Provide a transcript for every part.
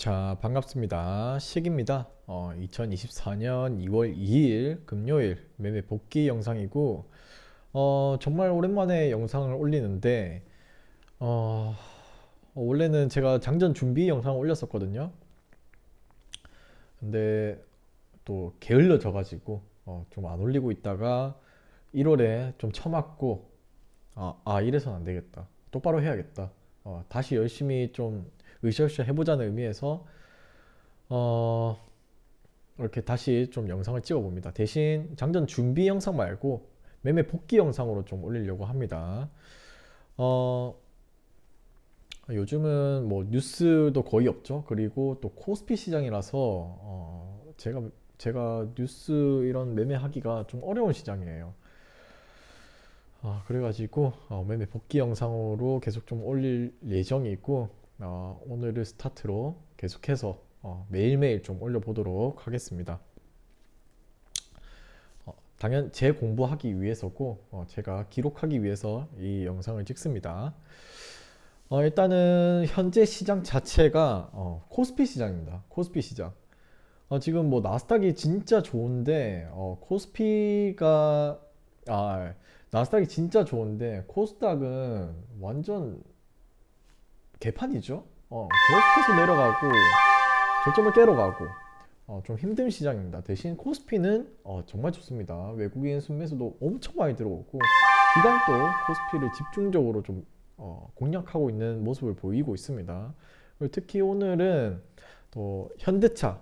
자, 반갑습니다. 식입니다. 어, 2024년 2월 2일 금요일 매매 복귀 영상이고, 어, 정말 오랜만에 영상을 올리는데, 어, 원래는 제가 장전 준비 영상을 올렸었거든요. 근데 또 게을러져가지고, 어, 좀 안 올리고 있다가 1월에 좀 처맞고, 아, 아, 이래선 안 되겠다. 똑바로 해야겠다. 어, 다시 열심히 좀 으쌰으쌰 해보자는 의미에서 어, 이렇게 다시 좀 영상을 찍어 봅니다. 대신 장전 준비 영상 말고 매매 복귀 영상으로 좀 올리려고 합니다. 어, 요즘은 뭐 뉴스도 거의 없죠. 그리고 또 코스피 시장이라서 어, 제가 제가 뉴스 이런 매매하기가 좀 어려운 시장이에요. 아, 그래가지고 어, 매매 복귀 영상으로 계속 좀 올릴 예정이고 어, 오늘을 스타트로 계속해서 어, 매일매일 좀 올려보도록 하겠습니다. 어, 당연 제 공부하기 위해서고 어, 제가 기록하기 위해서 이 영상을 찍습니다. 어, 일단은 현재 시장 자체가 어, 코스피 시장입니다. 코스피 시장. 어, 지금 뭐 나스닥이 진짜 좋은데 어, 코스피가 아 나스닥이 진짜 좋은데 코스닥은 완전 개판이죠. 어, 계속해서 내려가고 저점을 깨러 가고 어, 좀 힘든 시장입니다. 대신 코스피는 어, 정말 좋습니다. 외국인 순매수도 엄청 많이 들어오고 기관도 코스피를 집중적으로 좀 어, 공략하고 있는 모습을 보이고 있습니다. 특히 오늘은 또 현대차가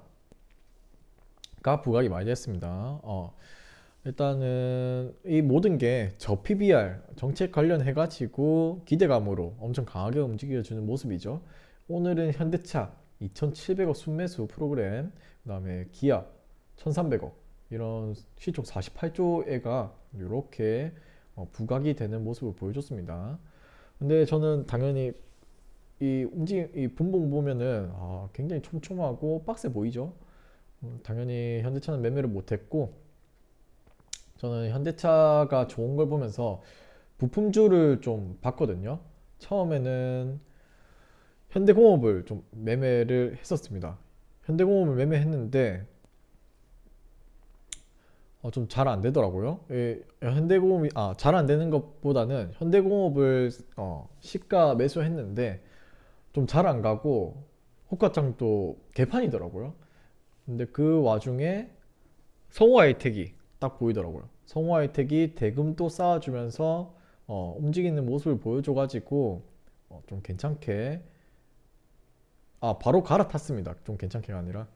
부각이 많이 됐습니다. 어, 일단은 이 모든 게 저 PBR 정책 관련해 가지고 기대감으로 엄청 강하게 움직여 주는 모습이죠. 오늘은 현대차 2,700억 순매수 프로그램, 그다음에 기아 1,300억 이런 시총 48조애가 이렇게 어, 부각이 되는 모습을 보여줬습니다. 근데 저는 당연히 이 움직 이 분봉 보면은 아, 굉장히 촘촘하고 빡세 보이죠. 음, 당연히 현대차는 매매를 못했고 저는 현대차가 좋은 걸 보면서 부품주를 좀 봤거든요. 처음에는 현대공업을 좀 매매를 했었습니다. 현대공업을 매매했는데 어, 좀 잘 안 되더라고요. 예, 현대공업이 아, 잘 안 되는 것보다는 현대공업을 어, 시가 매수했는데 좀 잘 안 가고 호가창도 개판이더라고요. 근데 그 와중에 성우 아이텍이 딱 보이더라고요. 성우 아이텍이 대금도 쌓아주면서 어, 움직이는 모습을 보여줘가지고 어, 좀 괜찮게 아 바로 갈아탔습니다. 좀 괜찮게가 아니라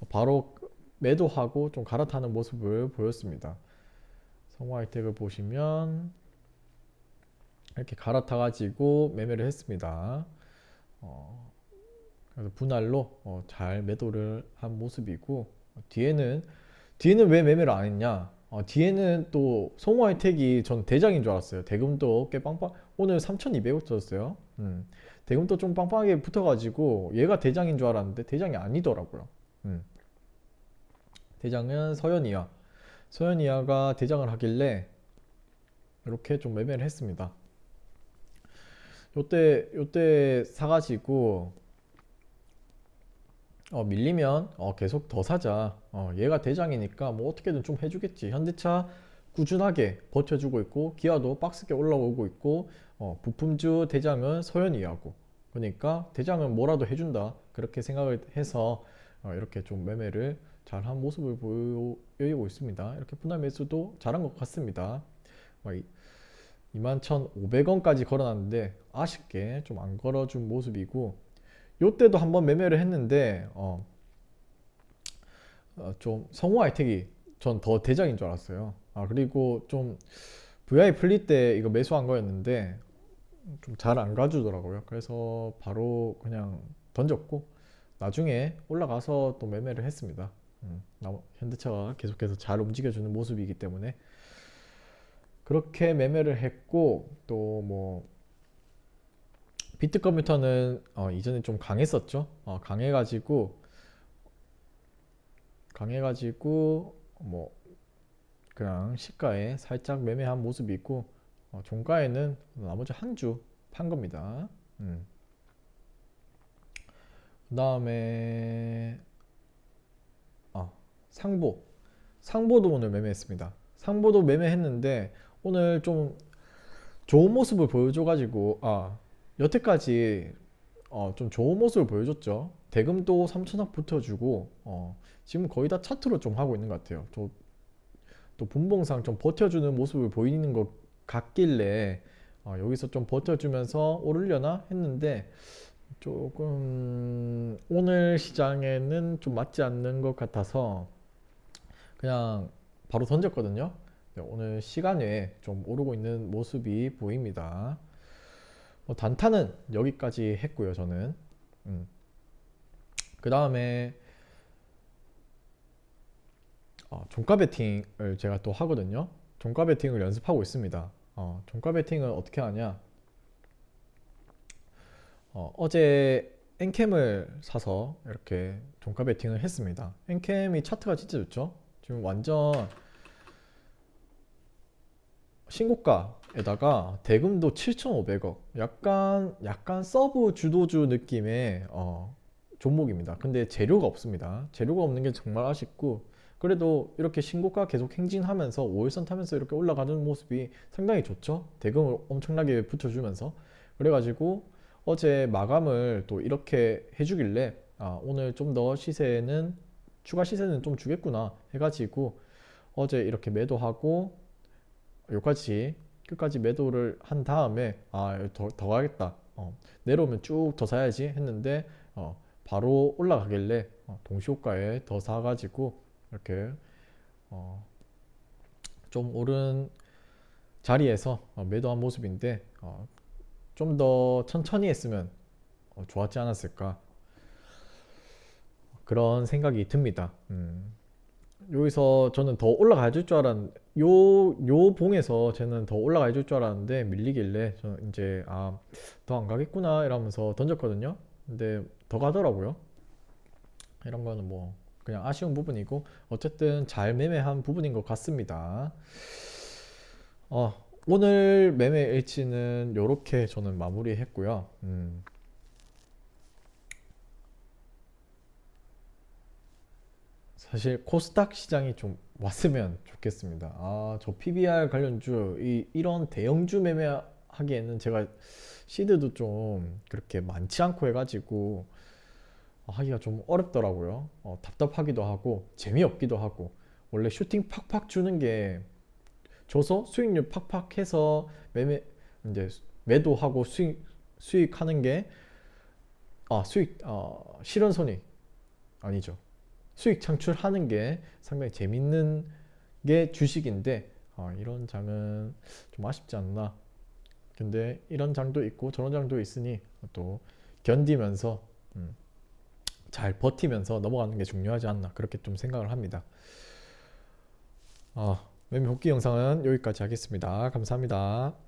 어, 바로 매도하고 좀 갈아타는 모습을 보였습니다. 성우 아이텍을 보시면 이렇게 갈아타가지고 매매를 했습니다. 어, 그래서 분할로 어, 잘 매도를 한 모습이고 뒤에는 뒤에는 왜 매매를 안 했냐? 어, 뒤에는 또 송호 혜택이 전 대장인 줄 알았어요. 대금도 꽤 빵빵 오늘 3,200원 줬어요. 음. 대금도 좀 빵빵하게 붙어가지고 얘가 대장인 줄 알았는데 대장이 아니더라고요. 음. 대장은 서현이야. 서현이야가 대장을 하길래 이렇게 좀 매매를 했습니다. 요때 요때 사가지고 어, 밀리면 어, 계속 더 사자. 어, 얘가 대장이니까 뭐 어떻게든 좀 해주겠지. 현대차 꾸준하게 버텨주고 있고 기아도 빡세게 올라오고 있고 어, 부품주 대장은 서현이하고 그러니까 대장은 뭐라도 해준다. 그렇게 생각을 해서 어, 이렇게 좀 매매를 잘한 모습을 보이고 있습니다. 이렇게 분할 매수도 잘한 것 같습니다. 21,500원까지 걸어놨는데 아쉽게 좀 안 걸어준 모습이고 요때도 한번 매매를 했는데 어, 어, 좀 성우 아이텍이 전 더 대장인 줄 알았어요. 아 그리고 좀 VI 풀릴 때 이거 매수한 거였는데 좀 잘 안 가주더라고요. 그래서 바로 그냥 던졌고 나중에 올라가서 또 매매를 했습니다. 음, 현대차가 계속해서 잘 움직여주는 모습이기 때문에 그렇게 매매를 했고 또뭐 비트 컴퓨터는 어, 이전에 좀 강했었죠. 어, 강해가지고 강해가지고 뭐 그냥 시가에 살짝 매매한 모습이 있고 어, 종가에는 나머지 한 주 판 겁니다. 음. 그 다음에 아, 상보. 상보도 오늘 매매했습니다. 상보도 매매했는데 오늘 좀 좋은 모습을 보여줘가지고 아 여태까지 어, 좀 좋은 모습을 보여줬죠. 대금도 3천억 붙여주고 어, 지금 거의 다 차트로 좀 하고 있는 것 같아요. 저, 또 분봉상 좀 버텨주는 모습을 보이는 것 같길래 어, 여기서 좀 버텨주면서 오르려나 했는데 조금 오늘 시장에는 좀 맞지 않는 것 같아서 그냥 바로 던졌거든요. 네, 오늘 시간에 좀 오르고 있는 모습이 보입니다. 뭐 단타는 여기까지 했고요, 저는. 그 다음에 어, 종가 베팅을 제가 또 하거든요. 종가 베팅을 연습하고 있습니다. 어, 종가 베팅은 어떻게 하냐? 어, 어제 엔캠을 사서 이렇게 종가 베팅을 했습니다. 엔캠이 차트가 진짜 좋죠? 지금 완전 신고가에다가 대금도 7,500억. 약간 약간 서브 주도주 느낌의 어, 종목입니다. 근데 재료가 없습니다. 재료가 없는 게 정말 아쉽고 그래도 이렇게 신고가 계속 행진하면서 5일선 타면서 이렇게 올라가는 모습이 상당히 좋죠. 대금을 엄청나게 붙여주면서 그래가지고 어제 마감을 또 이렇게 해주길래 아, 오늘 좀 더 시세는 추가 시세는 좀 주겠구나 해가지고 어제 이렇게 매도하고 여기까지 끝까지 매도를 한 다음에 아, 더, 더 가겠다. 어, 내려오면 쭉 더 사야지 했는데 어, 바로 올라가길래 어, 동시호가에 더 사가지고 이렇게 어, 좀 오른 자리에서 어, 매도한 모습인데 어, 좀 더 천천히 했으면 어, 좋았지 않았을까 그런 생각이 듭니다. 음. 여기서 저는 더 올라가야 줄줄 알았는데 요, 요 봉에서 저는 더 올라가야 줄줄 알았는데 밀리길래 저는 이제 아, 더 안 가겠구나 이러면서 던졌거든요. 근데 더 가더라고요. 이런 거는 뭐 그냥 아쉬운 부분이고 어쨌든 잘 매매한 부분인 것 같습니다. 어, 오늘 매매 일치는 요렇게 저는 마무리했고요. 음. 사실 코스닥 시장이 좀 왔으면 좋겠습니다. 아, 저 PBR 관련주 이 이런 대형주 매매하기에는 제가 시드도 좀 그렇게 많지 않고 해가지고 하기가 좀 어렵더라고요. 어, 답답하기도 하고 재미없기도 하고 원래 슈팅 팍팍 주는 게 줘서 수익률 팍팍 해서 매매 이제 매도하고 수익 수익하는 게 아 수익 어, 실현 손익 아니죠. 수익 창출하는 게 상당히 재밌는 게 주식인데 아, 이런 장은 좀 아쉽지 않나. 근데 이런 장도 있고 저런 장도 있으니 또 견디면서 음, 잘 버티면서 넘어가는 게 중요하지 않나 그렇게 좀 생각을 합니다. 아, 매매 복귀 영상은 여기까지 하겠습니다. 감사합니다.